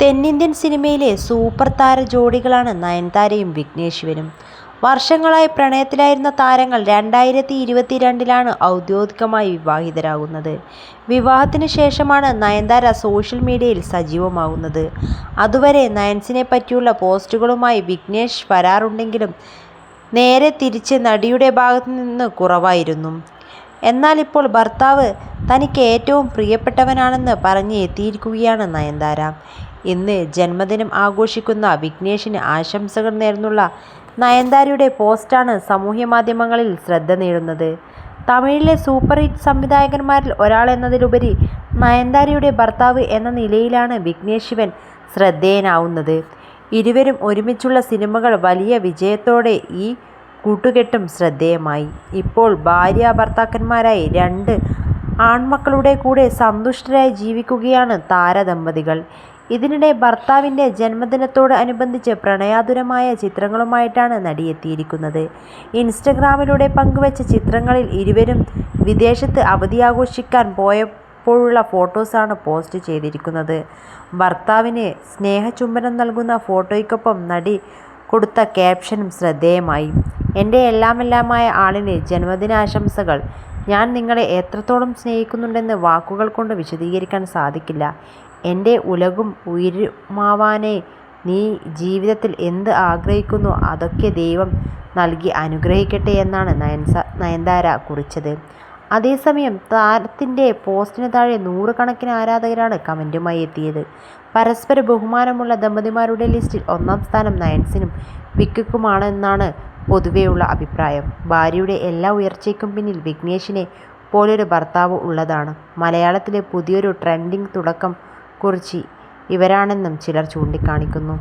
തെന്നിന്ത്യൻ സിനിമയിലെ സൂപ്പർ താര ജോഡികളാണ് നയൻതാരയും വിഘ്നേഷ് ശിവനും. വർഷങ്ങളായി പ്രണയത്തിലായിരുന്ന താരങ്ങൾ രണ്ടായിരത്തി ഇരുപത്തിരണ്ടിലാണ് ഔദ്യോഗികമായി വിവാഹിതരാകുന്നത്. വിവാഹത്തിന് ശേഷമാണ് നയൻതാര സോഷ്യൽ മീഡിയയിൽ സജീവമാകുന്നത്. അതുവരെ നയൻസിനെ പറ്റിയുള്ള പോസ്റ്റുകളുമായി വിഘ്നേഷ് വരാറുണ്ടെങ്കിലും നേരെ തിരിച്ച് നടിയുടെ ഭാഗത്ത് നിന്ന് കുറവായിരുന്നു. എന്നാൽ ഇപ്പോൾ ഭർത്താവ് തനിക്ക് ഏറ്റവും പ്രിയപ്പെട്ടവനാണെന്ന് പറഞ്ഞ് എത്തിയിരിക്കുകയാണ് നയൻതാര. ഇന്ന് ജന്മദിനം ആഘോഷിക്കുന്ന വിഘ്നേഷിന് ആശംസകൾ നേർന്നുള്ള നയൻതാരയുടെ പോസ്റ്റാണ് സമൂഹമാധ്യമങ്ങളിൽ ശ്രദ്ധ നേടുന്നത്. തമിഴിലെ സൂപ്പർ ഹിറ്റ് സംവിധായകന്മാരിൽ ഒരാളെന്നതിലുപരി നയൻതാരയുടെ ഭർത്താവ് എന്ന നിലയിലാണ് വിഘ്നേഷ് ശിവൻ ശ്രദ്ധേയനാവുന്നത്. ഇരുവരും ഒരുമിച്ചുള്ള സിനിമകൾ വലിയ വിജയത്തോടെ ഈ കൂട്ടുകെട്ടും ശ്രദ്ധേയമായി. ഇപ്പോൾ ഭാര്യാഭർത്താക്കന്മാരായി രണ്ട് ആൺമക്കളുടെ കൂടെ സന്തുഷ്ടരായി ജീവിക്കുകയാണ് താരദമ്പതികൾ. ഇതിനിടെ ഭർത്താവിന്റെ ജന്മദിനത്തോട് അനുബന്ധിച്ച് പ്രണയാതുരമായ ചിത്രങ്ങളുമായിട്ടാണ് നടി എത്തിയിരിക്കുന്നത്. ഇൻസ്റ്റഗ്രാമിലൂടെ പങ്കുവച്ച ചിത്രങ്ങളിൽ ഇരുവരും വിദേശത്ത് അവധി ആഘോഷിക്കാൻ പോയപ്പോഴുള്ള ഫോട്ടോസാണ് പോസ്റ്റ് ചെയ്തിരിക്കുന്നത്. ഭർത്താവിന് സ്നേഹചുംബനം നൽകുന്ന ഫോട്ടോയ്ക്കൊപ്പം നടി കൊടുത്ത ക്യാപ്ഷനും ശ്രദ്ധേയമായി. എന്റെ എല്ലാമെല്ലാമായ ആളിന് ജന്മദിനാശംസകൾ. ഞാൻ നിങ്ങളെ എത്രത്തോളം സ്നേഹിക്കുന്നുണ്ടെന്ന് വാക്കുകൾ കൊണ്ട് വിശദീകരിക്കാൻ സാധിക്കില്ല. എന്റെ ഉലകും ഉயிருമാവാനേ നീ ജീവിതത്തിൽ എന്ത് ആഗ്രഹിക്കുന്നോ അതൊക്കെ ദൈവം നൽകി അനുഗ്രഹിക്കട്ടെ എന്നാണ് നയൻസ നയൻതാര കുറിച്ചത്. അതേസമയം താരത്തിന്റെ പോസ്റ്റിന് താഴെ നൂറുകണക്കിന് ആരാധകരാണ് കമന്റുമായി എത്തിയത്. പരസ്പര ബഹുമാനമുള്ള ദമ്പതിമാരുടെ ലിസ്റ്റിൽ ഒന്നാം സ്ഥാനം നയൻസിനും വിക്കിക്കുമാണെന്നാണ് പൊതുവെയുള്ള അഭിപ്രായം. ഭാര്യയുടെ എല്ലാ ഉയർച്ചയ്ക്കും പിന്നിൽ വിഘ്നേഷിനെ പോലൊരു ഭർത്താവ് ഉള്ളതാണ്. മലയാളത്തിലെ പുതിയൊരു ട്രെൻഡിങ് തുടക്കം കുറിച്ചത് ഇവരാണെന്നും ചിലർ ചൂണ്ടിക്കാണിക്കുന്നു.